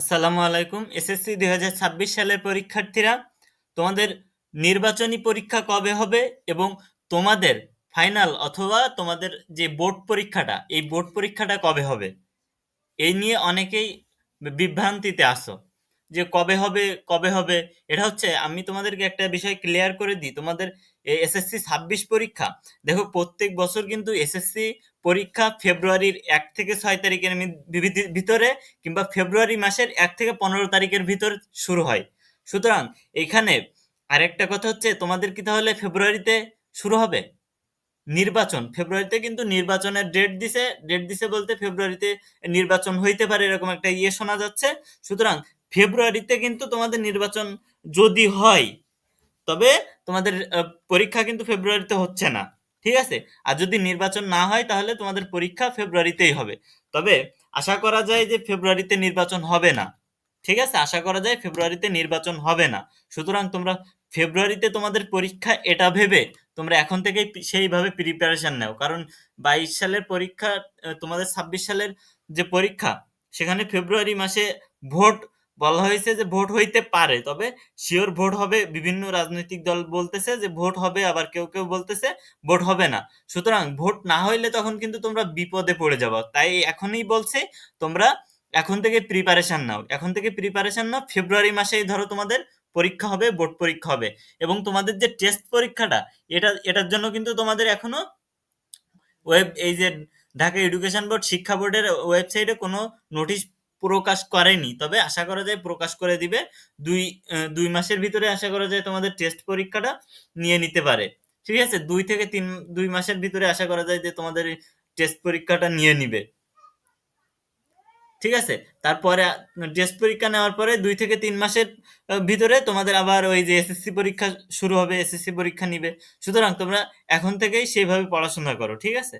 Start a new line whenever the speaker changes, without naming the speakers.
আসসালামু আলাইকুম। এসএসসি দুই হাজার ছাব্বিশ সালের পরীক্ষার্থীরা, তোমাদের নির্বাচনী পরীক্ষা কবে হবে এবং তোমাদের ফাইনাল অথবা তোমাদের যে বোর্ড পরীক্ষাটা, এই বোর্ড পরীক্ষাটা কবে হবে? এই নিয়ে অনেকেই বিভ্রান্তিতে আসো যে কবে হবে কবে হবে, এটা হচ্ছে আমি তোমাদেরকে একটা বিষয় ক্লিয়ার করে দিই। তোমাদের এসএসসি ছাব্বিশ পরীক্ষা, দেখো প্রত্যেক বছর কিন্তু এসএসসি পরীক্ষা ফেব্রুয়ারির এক থেকে ছয় তারিখের ভিতরে- কিংবা ফেব্রুয়ারি মাসের এক থেকে পনেরো তারিখের ভিতর শুরু হয়। সুতরাং এখানে আরেকটা কথা হচ্ছে, তোমাদের কি তাহলে ফেব্রুয়ারিতে শুরু হবে? নির্বাচন, ফেব্রুয়ারিতে কিন্তু নির্বাচনের ডেট দিছে ডেট দিছে বলতে ফেব্রুয়ারিতে নির্বাচন হইতে পারে এরকম একটা ইয়ে শোনা যাচ্ছে। সুতরাং ফেব্রুয়ারিতে কিন্তু তোমাদের নির্বাচন যদি হয়, তবে তোমাদের পরীক্ষা কিন্তু ফেব্রুয়ারিতে হচ্ছে না, ঠিক আছে? আর যদি নির্বাচন না হয়, তাহলে তোমাদের পরীক্ষা ফেব্রুয়ারিতেই হবে। তবে আশা করা যায় যে ফেব্রুয়ারিতে নির্বাচন হবে না, ঠিক আছে? আশা করা যায় ফেব্রুয়ারিতে নির্বাচন হবে না। সুতরাং তোমরা ফেব্রুয়ারিতে তোমাদের পরীক্ষা এটা ভেবে তোমরা এখন থেকেই সেইভাবে প্রিপারেশন নাও। কারণ বাইশ সালের পরীক্ষা তোমাদের ছাব্বিশ সালের যে পরীক্ষা, সেখানে ফেব্রুয়ারি মাসে ভোট বলা হয়েছে যে ভোট হইতে পারে, তবে শিওর ভোট হবে, বিভিন্ন রাজনৈতিক দল বলতেছে যে ভোট হবে, আবার কেউ কেউ বলতেছে ভোট হবে না। সুতরাং ভোট না হইলে তখন কিন্তু তোমরা বিপদে পড়ে যাব। তাই এখনই বলছে, তোমরা এখন থেকে প্রিপারেশন নাও। এখন থেকে প্রিপারেশন নাও। ফেব্রুয়ারি মাসেই ধরো তোমাদের পরীক্ষা হবে বোর্ড পরীক্ষা হবে। এবং তোমাদের যে টেস্ট পরীক্ষাটা, এটা, এটার জন্য কিন্তু তোমাদের এখনও ওয়েব এই যে ঢাকা এডুকেশন বোর্ড শিক্ষা বোর্ডের ওয়েবসাইটে কোনো নোটিশ প্রকাশ করেনি। তবে আশা করা যায় প্রকাশ করে দিবে। দুই দুই মাসের ভিতরে আশা করা যায় তোমাদের টেস্ট পরীক্ষাটা নিয়ে নিতে পারে। ঠিক আছে? দুই থেকে তিন, দুই মাসের ভিতরে আশা করা যায় যে তোমাদের টেস্ট পরীক্ষাটা নিয়ে নিবে। ঠিক আছে? তারপরে টেস্ট পরীক্ষা নেওয়ার পরে দুই থেকে তিন মাসের ভিতরে তোমাদের আবার ওই যে এসএসসি পরীক্ষা শুরু হবে এসএসসি পরীক্ষা নিবে। সুতরাং তোমরা এখন থেকেই সেইভাবে পড়াশোনা করো। ঠিক আছে?